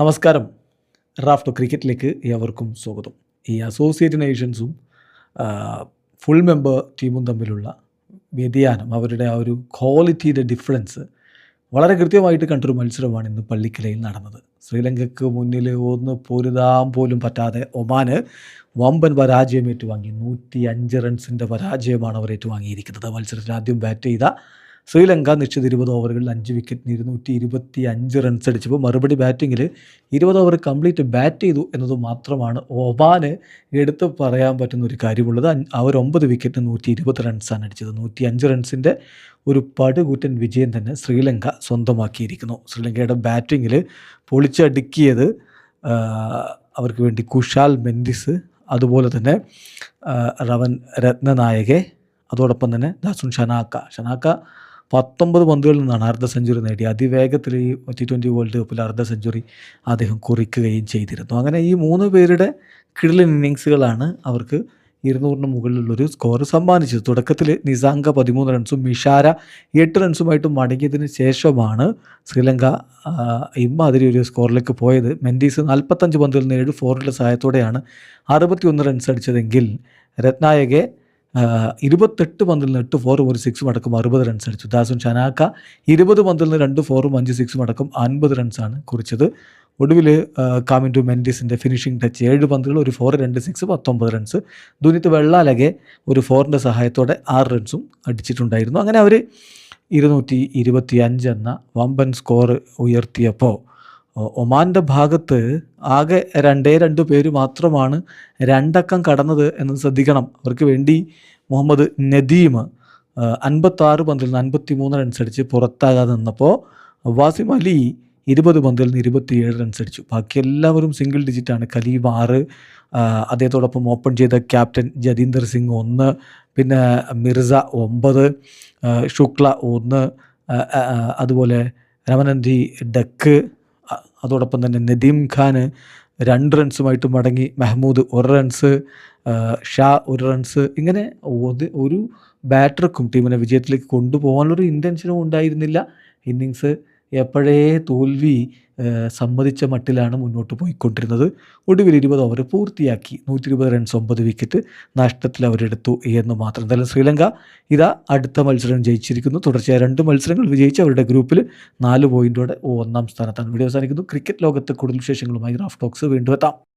നമസ്കാരം. റാഫ്റ്റോ ക്രിക്കറ്റിലേക്ക് ഏവർക്കും സ്വാഗതം. ഈ അസോസിയേറ്റ് നേഷൻസും ഫുൾ മെമ്പർ ടീമും തമ്മിലുള്ള വ്യതിയാനം അവരുടെ ആ ഒരു ക്വാളിറ്റിയുടെ ഡിഫറൻസ് വളരെ കൃത്യമായിട്ട് കണ്ടൊരു മത്സരമാണ് ഇന്ന് പള്ളിക്കലയിൽ നടന്നത്. ശ്രീലങ്കയ്ക്ക് മുന്നിൽ ഒന്ന് പൊരുതാൻ പോലും പറ്റാതെ ഒമാന് വമ്പൻ പരാജയം ഏറ്റുവാങ്ങി. നൂറ്റി അഞ്ച് റൺസിന്റെ പരാജയമാണ് അവർ ഏറ്റുവാങ്ങിയിരിക്കുന്നത്. മത്സരത്തിൽ ആദ്യം ബാറ്റ് ചെയ്ത ശ്രീലങ്ക നിശ്ചിത ഇരുപത് ഓവറുകളിൽ അഞ്ച് വിക്കറ്റിന് ഇരുന്നൂറ്റി ഇരുപത്തി അഞ്ച് റൺസ് അടിച്ചപ്പോൾ മറുപടി ബാറ്റിങ്ങിൽ ഇരുപത് ഓവർ കംപ്ലീറ്റ് ബാറ്റ് ചെയ്തു എന്നത് മാത്രമാണ് ഒമാന് എടുത്ത് പറയാൻ പറ്റുന്ന ഒരു കാര്യമുള്ളത്. അവർ ഒമ്പത് വിക്കറ്റിന് നൂറ്റി ഇരുപത് റൺസാണ് അടിച്ചത്. നൂറ്റി അഞ്ച് റൺസിന്റെ ഒരു പടുകൂറ്റൻ വിജയം തന്നെ ശ്രീലങ്ക സ്വന്തമാക്കിയിരിക്കുന്നു. ശ്രീലങ്കയുടെ ബാറ്റിങ്ങിൽ പൊളിച്ചടുക്കിയത് അവർക്ക് വേണ്ടി കുഷാൽ മെൻഡിസ് അതുപോലെ തന്നെ റവൻ രത്നനായകെ അതോടൊപ്പം തന്നെ ദാസുൻ ഷനാക്ക. ഷനാക്ക പത്തൊമ്പത് പന്തുകളിൽ നിന്നാണ് അർദ്ധ സെഞ്ചുറി നേടി അതിവേഗത്തിൽ ഈ ടി ട്വന്റി വേൾഡ് കപ്പിൽ അർദ്ധ സെഞ്ചുറി അദ്ദേഹം കുറിക്കുകയും ചെയ്തിരുന്നു. അങ്ങനെ ഈ മൂന്ന് പേരുടെ കിടിലൻ ഇന്നിങ്സുകളാണ് അവർക്ക് ഇരുന്നൂറിന് മുകളിലുള്ളൊരു സ്കോർ സമ്മാനിച്ചത്. തുടക്കത്തിൽ നിസാങ്ക പതിമൂന്ന് റൺസും മിഷാര എട്ട് റൺസുമായിട്ട് മടങ്ങിയതിന് ശേഷമാണ് ശ്രീലങ്ക ഇമ്മാതിരി ഒരു സ്കോറിലേക്ക് പോയത്. മെൻഡീസ് നാൽപ്പത്തഞ്ച് പന്തുകളിൽ നിന്ന് ഏഴ് ഫോറിന്റെ സഹായത്തോടെയാണ് അറുപത്തിയൊന്ന് റൺസ് അടിച്ചതെങ്കിൽ രത്നായകെ ഇരുപത്തെട്ട് പന്തിൽ നിന്ന് എട്ട് ഫോറും ഒരു സിക്സും അടക്കം അറുപത് റൺസ് അടിച്ചു. ദാസുൻ ഷനാക്ക ഇരുപത് പന്തിൽ നിന്ന് രണ്ട് ഫോറും അഞ്ച് സിക്സും അടക്കം അൻപത് റൺസാണ് കുറിച്ചത്. ഒടുവിൽ കാമിൻ ടു മെൻഡിസിന്റെ ഫിനിഷിംഗ് ടച്ച് ഏഴ് പന്തുകൾ ഒരു ഫോർ രണ്ട് സിക്സ് പത്തൊമ്പത് റൺസ് ദുനിത്ത് വെള്ളാലകെ ഒരു ഫോറിന്റെ സഹായത്തോടെ ആറ് റൺസും അടിച്ചിട്ടുണ്ടായിരുന്നു. അങ്ങനെ അവർ ഇരുന്നൂറ്റി ഇരുപത്തി അഞ്ച് എന്ന വമ്പൻ സ്കോർ ഉയർത്തിയപ്പോൾ ഒമാന്റെ ഭാഗത്ത് ആകെ രണ്ടേ രണ്ട് പേര് മാത്രമാണ് രണ്ടക്കം കടന്നത് എന്ന് ശ്രദ്ധിക്കണം. അവർക്ക് വേണ്ടി മുഹമ്മദ് നദീം അൻപത്താറ് പന്തിൽ നിന്ന് അൻപത്തി മൂന്ന് റൺസ് അടിച്ച് പുറത്താകാതെ നിന്നപ്പോൾ വാസിം അലി ഇരുപത് പന്തിൽ നിന്ന് ഇരുപത്തിയേഴ് റൺസ് അടിച്ചു. ബാക്കി എല്ലാവരും സിംഗിൾ ഡിജിറ്റാണ് കലീം ആറ് അദ്ദേഹത്തോടൊപ്പം ഓപ്പൺ ചെയ്ത ക്യാപ്റ്റൻ ജതീന്ദർ സിംഗ് ഒന്ന് പിന്നെ മിർസ ഒമ്പത് ശുക്ല ഒന്ന് അതുപോലെ രമനന്തി ഡക്ക് അതോടൊപ്പം തന്നെ നദീം ഖാന് രണ്ട് റൺസുമായിട്ട് മടങ്ങി മെഹ്മൂദ് ഒരു റൺസ് ഷാ ഒരു റൺസ്. ഇങ്ങനെ ഒരു ബാറ്റർക്കും ടീമിനെ വിജയത്തിലേക്ക് കൊണ്ടുപോകാനുള്ളൊരു ഇന്റൻഷനും ഉണ്ടായിരുന്നില്ല. ഇന്നിങ്സ് എപ്പോഴേ തോൽവി സമ്മതിച്ച മട്ടിലാണ് മുന്നോട്ട് പോയിക്കൊണ്ടിരുന്നത്. ഒടുവിൽ ഇരുപത് ഓവർ പൂർത്തിയാക്കി നൂറ്റി ഇരുപത് റൺസ് ഒമ്പത് വിക്കറ്റ് നഷ്ടത്തിൽ അവരെടുത്തു എന്ന് മാത്രം എന്തായാലും ശ്രീലങ്ക. ഇതാ അടുത്ത മത്സരം ജയിച്ചിരിക്കുന്നു. തുടർച്ചയായ രണ്ട് മത്സരങ്ങൾ വിജയിച്ച് അവരുടെ ഗ്രൂപ്പിൽ നാല് പോയിന്റോടെ ഒന്നാം സ്ഥാനത്താണ്. വീഡിയോ അവസാനിക്കുന്നു. ക്രിക്കറ്റ് ലോകത്ത് കൂടുതൽ വിശേഷങ്ങളുമായി റാഫ് ടോക്സ് വീണ്ടും എത്താം.